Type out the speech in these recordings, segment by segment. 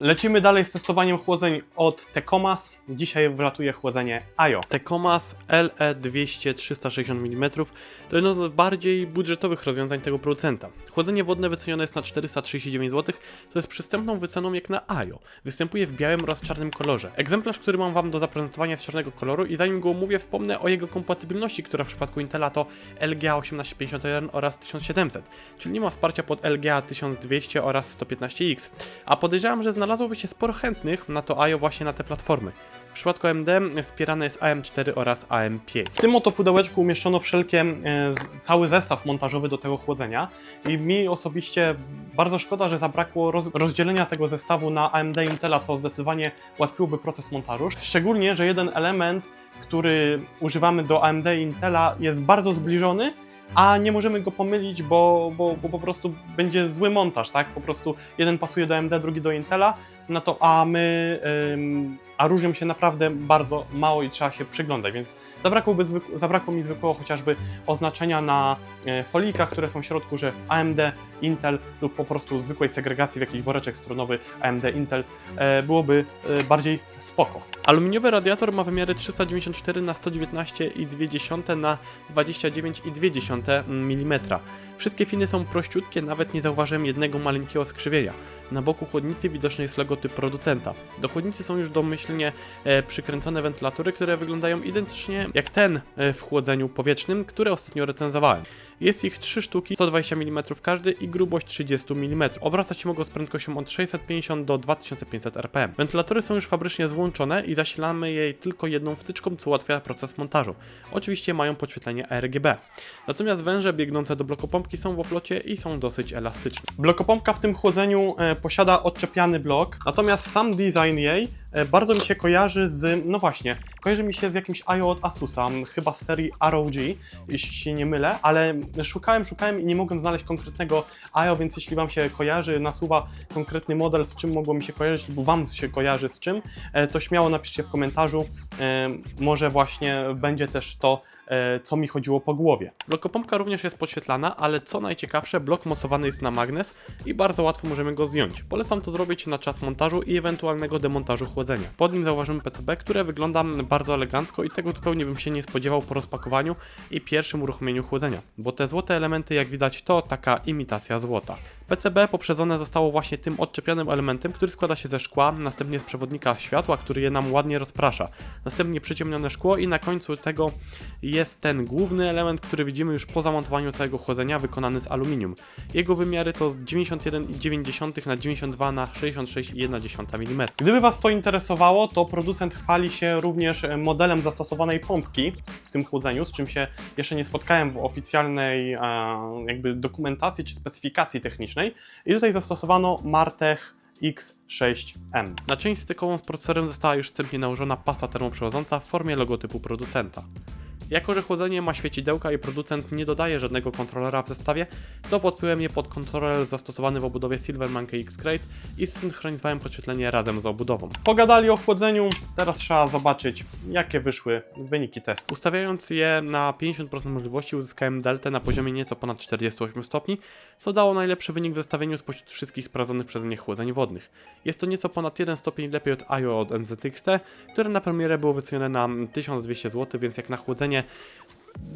Lecimy dalej z testowaniem chłodzeń od Tecomas. Dzisiaj wlatuje chłodzenie AJO. Tecomas E LE200 360 mm to jedno z bardziej budżetowych rozwiązań tego producenta. Chłodzenie wodne wycenione jest na 439 zł, co jest przystępną wyceną jak na AJO. Występuje w białym oraz czarnym kolorze. Egzemplarz, który mam Wam do zaprezentowania jest czarnego koloru i zanim go omówię, wspomnę o jego kompatybilności, która w przypadku Intela to LGA 1851 oraz 1700, czyli nie ma wsparcia pod LGA 1200 oraz 115X. A podejrzewam, że znalazłoby się sporo chętnych na to AIO właśnie na te platformy. W przypadku AMD wspierane jest AM4 oraz AM5. W tym oto pudełeczku umieszczono wszelkie, e, cały zestaw montażowy do tego chłodzenia i mi osobiście bardzo szkoda, że zabrakło roz, rozdzielenia tego zestawu na AMD i Intela, co zdecydowanie ułatwiłoby proces montażu. Szczególnie, że jeden element, który używamy do AMD i Intela jest bardzo zbliżony, a nie możemy go pomylić, bo, bo, bo po prostu będzie zły montaż, tak? Po prostu jeden pasuje do AMD, drugi do Intela, no to a my, a różnią się naprawdę bardzo mało i trzeba się przyglądać, więc zabrakłoby zabrakło mi zwykłego chociażby oznaczenia na e, folijkach, które są w środku, że AMD, Intel lub po prostu zwykłej segregacji w jakiś woreczek stronowy AMD, Intel e, byłoby e, bardziej spoko. Aluminiowy radiator ma wymiary 394 na 119,2 na 29,2 mm. Wszystkie finy są prościutkie, nawet nie zauważyłem jednego maleńkiego skrzywienia. Na boku chłodnicy widoczny jest logotyp producenta. Do chłodnicy są już domyślnie e, przykręcone wentylatory, które wyglądają identycznie jak ten e, w chłodzeniu powietrznym, które ostatnio recenzowałem. Jest ich 3 sztuki, 120 mm każdy i grubość 30 mm. Obracać się mogą z prędkością od 650 do 2500 rpm. Wentylatory są już fabrycznie złączone i zasilamy je tylko jedną wtyczką, co ułatwia proces montażu. Oczywiście mają podświetlenie RGB. Natomiast węże biegnące do blokopompki są w oflocie i są dosyć elastyczne. Blokopompka w tym chłodzeniu e, posiada odczepiany blok, natomiast sam design jej bardzo mi się kojarzy z, no właśnie, kojarzy mi się z jakimś IO od Asusa, chyba z serii ROG, jeśli się nie mylę, ale szukałem, szukałem i nie mogłem znaleźć konkretnego IO, więc jeśli Wam się kojarzy, nasuwa konkretny model, z czym mogło mi się kojarzyć, lub Wam się kojarzy z czym, e, to śmiało napiszcie w komentarzu, e, może właśnie będzie też to, e, co mi chodziło po głowie. Blokopompka również jest podświetlana, ale co najciekawsze, blok mocowany jest na magnes i bardzo łatwo możemy go zdjąć. Polecam to zrobić na czas montażu i ewentualnego demontażu Pod nim zauważymy PCB, które wygląda bardzo elegancko i tego zupełnie bym się nie spodziewał po rozpakowaniu i pierwszym uruchomieniu chłodzenia, bo te złote elementy, jak widać, to taka imitacja złota. PCB poprzedzone zostało właśnie tym odczepionym elementem, który składa się ze szkła, następnie z przewodnika światła, który je nam ładnie rozprasza. Następnie przyciemnione szkło i na końcu tego jest ten główny element, który widzimy już po zamontowaniu całego chłodzenia, wykonany z aluminium. Jego wymiary to 91,9 na 92 na 66,1 mm. Gdyby Was to interesowało, to producent chwali się również e, modelem zastosowanej pompki w tym chłodzeniu, z czym się jeszcze nie spotkałem w oficjalnej jakby dokumentacji czy specyfikacji technicznej. I tutaj zastosowano Martech X6M. Na część stykową z procesorem została już wstępnie nałożona pasta termoprzewodząca w formie logotypu producenta. Jako, że chłodzenie ma świecidełka i producent nie dodaje żadnego kontrolera w zestawie, to podpiąłem je pod kontroler zastosowany w obudowie Silver Monkey X-Crate i zsynchronizowałem podświetlenie razem z obudową. Pogadali o chłodzeniu, teraz trzeba zobaczyć, jakie wyszły wyniki testu. Ustawiając je na 50% możliwości uzyskałem deltę na poziomie nieco ponad 48 stopni, co dało najlepszy wynik w zestawieniu spośród wszystkich sprawdzonych przeze mnie chłodzeń wodnych. Jest to nieco ponad 1 stopień lepiej od IO od NZXT, które na premierę było wycenione na 1200 zł, więc jak na chłodzenie Menge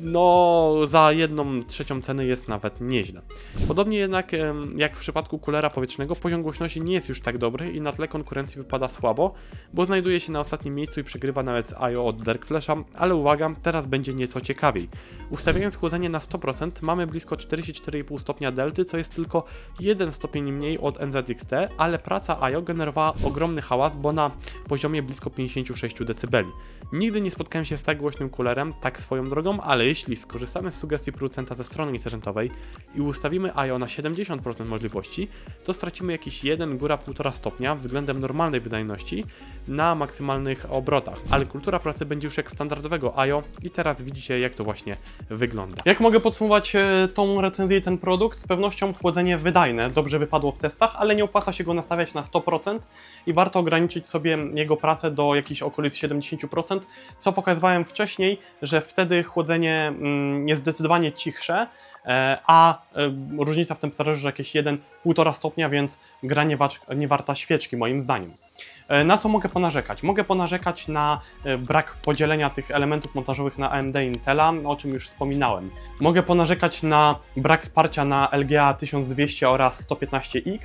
no, za jedną trzecią ceny jest nawet nieźle. Podobnie jednak jak w przypadku kulera powietrznego, poziom głośności nie jest już tak dobry i na tle konkurencji wypada słabo, bo znajduje się na ostatnim miejscu i przegrywa nawet z IO od Dark Flasha, ale uwaga, teraz będzie nieco ciekawiej. Ustawiając chłodzenie na 100% mamy blisko 44,5 stopnia delty, co jest tylko 1 stopień mniej od NZXT, ale praca IO generowała ogromny hałas, bo na poziomie blisko 56 dB. Nigdy nie spotkałem się z tak głośnym kulerem, tak swoją drogą, ale jeśli skorzystamy z sugestii producenta ze strony internetowej i ustawimy IO na 70% możliwości, to stracimy jakieś 1, góra 1,5 stopnia względem normalnej wydajności na maksymalnych obrotach, ale kultura pracy będzie już jak standardowego IO i teraz widzicie jak to właśnie wygląda. Jak mogę podsumować e, tą recenzję i ten produkt? Z pewnością chłodzenie wydajne, dobrze wypadło w testach, ale nie opłaca się go nastawiać na 100% i warto ograniczyć sobie jego pracę do jakichś okolic 70%, co pokazywałem wcześniej, że wtedy chłodzenie mm, jest zdecydowanie cichsze, e, a e, różnica w temperaturze jakieś 1-1,5 stopnia, więc gra nie, wa- nie warta świeczki moim zdaniem. E, Na co mogę ponarzekać? Mogę ponarzekać na e, brak podzielenia tych elementów montażowych na AMD i Intela, o czym już wspominałem. Mogę ponarzekać na brak wsparcia na LGA 1200 oraz 115X,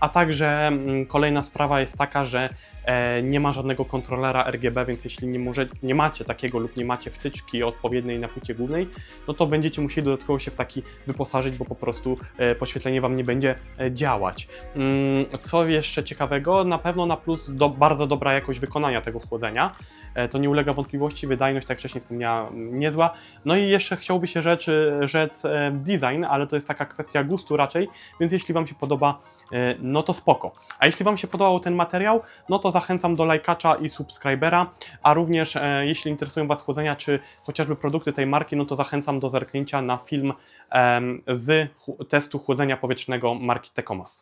a także mm, kolejna sprawa jest taka, że e, nie ma żadnego kontrolera RGB, więc jeśli nie, może, nie macie takiego lub nie macie wtyczki odpowiedniej na płycie głównej, no to będziecie musieli dodatkowo się w taki wyposażyć, bo po prostu e, podświetlenie Wam nie będzie działać. Mm, Co jeszcze ciekawego? Na pewno na plus do, bardzo dobra jakość wykonania tego chłodzenia. E, To nie ulega wątpliwości, wydajność, tak jak wcześniej wspomniałem, niezła. No i jeszcze chciałby się rzec e, design, ale to jest taka kwestia gustu raczej, więc jeśli Wam się podoba, e, no to spoko. A jeśli Wam się podobał ten materiał, no to zachęcam do lajkacza i subskrybera, a również jeśli interesują Was chłodzenia, czy chociażby produkty tej marki, no to zachęcam do zerknięcia na film z testu chłodzenia powietrznego marki Tecomas.